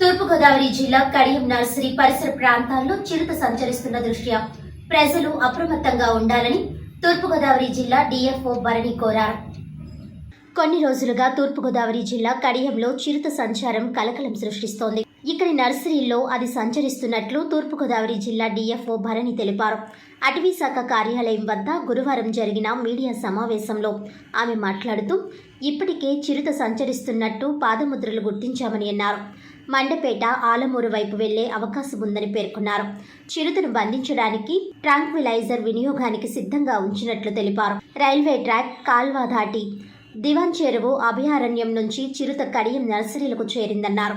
తూర్పుగోదావరి జిల్లా కడియం నర్సరీ పరిసర ప్రాంతాల్లో చిరుత సంచరిస్తున్న దృష్ట్యా ప్రజలు అప్రమత్తంగా ఉండాలని తూర్పుగోదావరి జిల్లా డిఎఫ్ఓ భరణి కోరారు. కొన్ని రోజులుగా తూర్పుగోదావరి జిల్లా కడియంలో చిరుత సంచారం కలకలం సృష్టిస్తోంది. ఇక్కడి నర్సరీల్లో అది సంచరిస్తున్నట్లు తూర్పుగోదావరి జిల్లా డిఎఫ్ఓ భరణి తెలిపారు. అటవీ శాఖ కార్యాలయం వద్ద గురువారం జరిగిన మీడియా సమావేశంలో ఆమె మాట్లాడుతూ ఇప్పటికే చిరుత సంచరిస్తున్నట్టు పాదముద్రలు గుర్తించామని అన్నారు. మండపేట ఆలమూరు వైపు వెళ్ళే అవకాశం ఉందని పేర్కొన్నారు. చిరుతను బంధించడానికి ట్రాంక్విలైజర్ వినియోగానికి సిద్ధంగా ఉంచినట్లు తెలిపారు. రైల్వే ట్రాక్ కాల్వా దాటి దివాన్ చెరువు అభయారణ్యం నుంచి చిరుత కడియం నర్సరీలకు చేరిందన్నారు.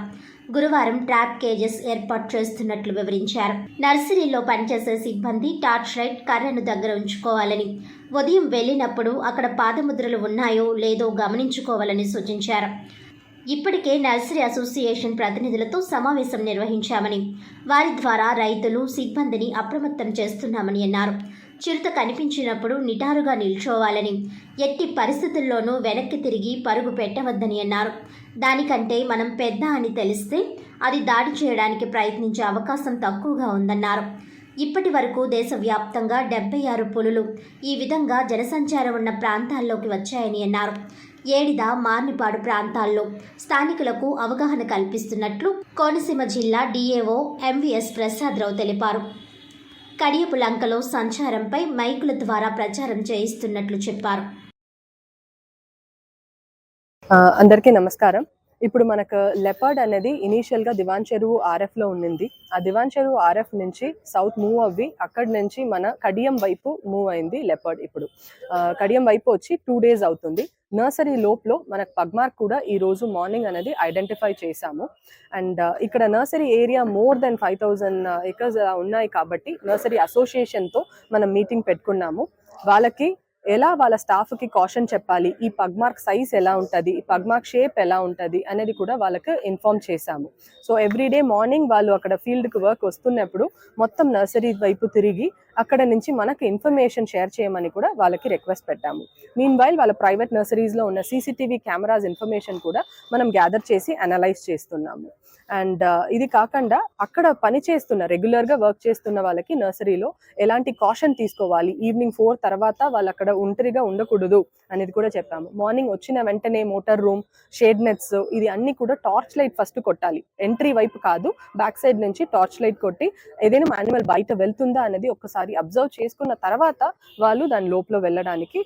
గురువారం ట్రాప్ కేజెస్ ఏర్పాటు చేస్తున్నట్లు వివరించారు. నర్సరీలో పనిచేసే సిబ్బంది టార్చ్ లైట్ కర్రను దగ్గర ఉంచుకోవాలని ఉదయం వెళ్ళినప్పుడు అక్కడ పాదముద్రలు ఉన్నాయో లేదో గమనించుకోవాలని సూచించారు. ఇప్పటికే నర్సరీ అసోసియేషన్ ప్రతినిధులతో సమావేశం నిర్వహించామని వారి ద్వారా రైతులు సిబ్బందిని అప్రమత్తం చేస్తున్నామని అన్నారు. చిరుత కనిపించినప్పుడు నిటారుగా నిల్చోవాలని ఎట్టి పరిస్థితుల్లోనూ వెనక్కి తిరిగి పరుగు పెట్టవద్దని అన్నారు. దానికంటే మనం పెద్ద అని తెలిస్తే అది దాడి చేయడానికి ప్రయత్నించే అవకాశం తక్కువగా ఉందన్నారు. ఇప్పటి వరకు దేశవ్యాప్తంగా డెబ్బై ఆరు పులులు ఈ విధంగా జనసంచారం ఉన్న ప్రాంతాల్లోకి వచ్చాయని అన్నారు. ఏడిద మార్నిపాడు ప్రాంతాల్లో స్థానికులకు అవగాహన కల్పిస్తున్నట్లు కోనసీమ జిల్లా డిఏఓ ఎంవిఎస్ ప్రసాదరావు తెలిపారు. కడియపు లంకలో సంచారంపై మైకుల ద్వారా ప్రచారం చేయిస్తున్నట్లు చెప్పారు. అందరికీ నమస్కారం. ఇప్పుడు మనకు లెపర్డ్ అనేది ఇనీషియల్గా దివాన్ చెరువు ఆర్ఎఫ్లో ఉండింది ఆ దివాన్ చెరువు ఆర్ఎఫ్ నుంచి సౌత్ మూవ్ అవ్వి అక్కడి నుంచి మన కడియం వైపు మూవ్ అయింది లెపర్డ్ ఇప్పుడు. కడియం వైపు వచ్చి టూ డేస్ అవుతుంది. నర్సరీ లోపులో మనకు పగ్మార్క్ కూడా ఈ రోజు మార్నింగ్ అనేది ఐడెంటిఫై చేశాము. అండ్ ఇక్కడ nursery area more than five thousand acres ఉన్నాయి కాబట్టి నర్సరీ అసోసియేషన్తో మనం మీటింగ్ పెట్టుకున్నాము. వాళ్ళకి ఎలా వాళ్ళ స్టాఫ్కి కాషన్ చెప్పాలి? ఈ పగ్మార్క్ సైజ్ ఎలా ఉంటుంది? ఈ పగ్మార్క్ షేప్ ఎలా ఉంటుంది? అనేది కూడా వాళ్ళకి ఇన్ఫార్మ్ చేశాము. సో ఎవ్రీడే మార్నింగ్ వాళ్ళు అక్కడ ఫీల్డ్కి వర్క్ వస్తున్నప్పుడు మొత్తం నర్సరీ వైపు తిరిగి అక్కడ నుంచి మనకు ఇన్ఫర్మేషన్ షేర్ చేయమని కూడా వాళ్ళకి రిక్వెస్ట్ పెట్టాము. మీన్ వైల్ వాళ్ళ ప్రైవేట్ నర్సరీస్లో ఉన్న సీసీటీవీ కెమెరాస్ ఇన్ఫర్మేషన్ కూడా మనం గ్యాదర్ చేసి అనలైజ్ చేస్తున్నాము. అండ్ ఇది కాకుండా అక్కడ పని చేస్తున్న రెగ్యులర్గా వర్క్ చేస్తున్న వాళ్ళకి నర్సరీలో ఎలాంటి కాషన్ తీసుకోవాలి? ఈవినింగ్ ఫోర్ తర్వాత వాళ్ళు అక్కడ ఒంటరిగా ఉండకూడదు అనేది కూడా చెప్పాము. మార్నింగ్ వచ్చిన వెంటనే మోటార్ రూమ్ షేడ్ నెట్స్ ఇది అన్ని కూడా టార్చ్ లైట్ ఫస్ట్ కొట్టాలి. ఎంట్రీ వైపు కాదు బ్యాక్ సైడ్ నుంచి టార్చ్ లైట్ కొట్టి ఏదైనా యానిమల్ బయట వెళ్తుందా అనేది ఒక్కసారి అబ్జర్వ్ చేసుకున్న తర్వాత వాళ్ళు దాని లోపల వెళ్ళడానికి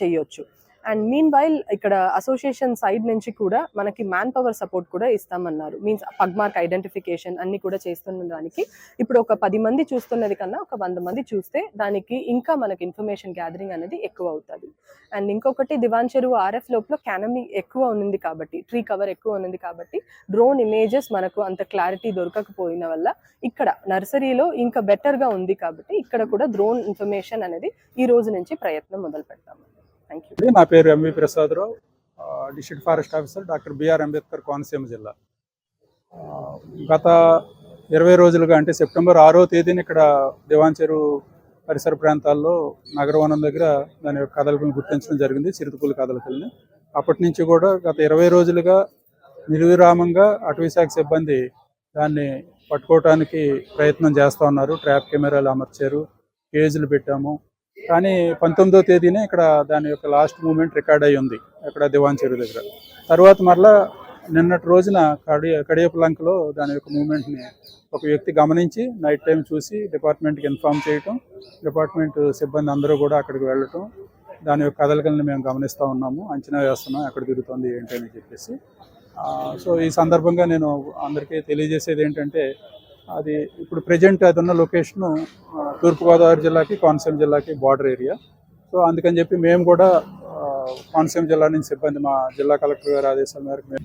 చేయొచ్చు. అండ్ మీన్ వైల్ ఇక్కడ అసోసియేషన్ సైడ్ నుంచి కూడా మనకి మ్యాన్ పవర్ సపోర్ట్ కూడా ఇస్తామన్నారు. మీన్స్ పగ్మార్క్ ఐడెంటిఫికేషన్ అన్ని కూడా చేస్తున్న దానికి. ఇప్పుడు ఒక పది మంది చూస్తున్నది కన్నా ఒక వంద మంది చూస్తే దానికి ఇంకా మనకి ఇన్ఫర్మేషన్ గ్యాదరింగ్ అనేది ఎక్కువ అవుతుంది. అండ్ ఇంకొకటి దివాన్ చెరువు ఆర్ఎఫ్ లోపల క్యానమీ ఎక్కువ ఉంది కాబట్టి ట్రీ కవర్ ఎక్కువ ఉంది కాబట్టి డ్రోన్ ఇమేజెస్ మనకు అంత క్లారిటీ దొరకకపోయిన వల్ల ఇక్కడ నర్సరీలో ఇంకా బెటర్గా గా ఉంది కాబట్టి ఇక్కడ కూడా డ్రోన్ ఇన్ఫర్మేషన్ అనేది ఈ రోజు నుంచి ప్రయత్నం మొదలు పెడతాము థ్యాంక్ యూ నా పేరు ఎంవి ప్రసాదరావు. ఆ, district forest officer doctor BR Ambedkar Konaseema జిల్లా. గత ఇరవై రోజులుగా అంటే సెప్టెంబర్ ఆరో తేదీన ఇక్కడ దివాంచెరు పరిసర ప్రాంతాల్లో నగరవనం దగ్గర దాని యొక్క కదలికలను గుర్తించడం జరిగింది చిరుతపుల కదలికల్ని. అప్పటి నుంచి కూడా గత ఇరవై రోజులుగా నిర్విరామంగా అటవీశాఖ సిబ్బంది దాన్ని పట్టుకోవటానికి ప్రయత్నం చేస్తూ ఉన్నారు. ట్రాప్ కెమెరాలు అమర్చారు కేజీలు పెట్టాము. కానీ పంతొమ్మిదో తేదీనే ఇక్కడ దాని యొక్క లాస్ట్ మూమెంట్ రికార్డ్ అయి ఉంది అక్కడ దివాన్ చెరువు దగ్గర. తర్వాత మరలా నిన్నటి రోజున కడియ కడియపులంకలో దాని యొక్క మూమెంట్ని ఒక వ్యక్తి గమనించి నైట్ టైం చూసి డిపార్ట్మెంట్కి ఇన్ఫామ్ చేయటం డిపార్ట్మెంట్ సిబ్బంది అందరూ కూడా అక్కడికి వెళ్ళటం దాని యొక్క కదలికలను మేము గమనిస్తూ ఉన్నాము అంచనా వేస్తున్నాం ఎక్కడ తిరుగుతుంది ఏంటని చెప్పేసి. సో ఈ సందర్భంగా నేను అందరికీ తెలియజేసేది ఏంటంటే అది ఇప్పుడు ప్రజెంట్ అది ఉన్న లొకేషను తూర్పుగోదావరి జిల్లాకి కోనసీమ జిల్లాకి బార్డర్ ఏరియా సో అందుకని చెప్పి మేము కూడా కోనసీమ జిల్లా నుంచి సిబ్బంది మా జిల్లా కలెక్టర్ గారి ఆదేశాల మేరకు మేము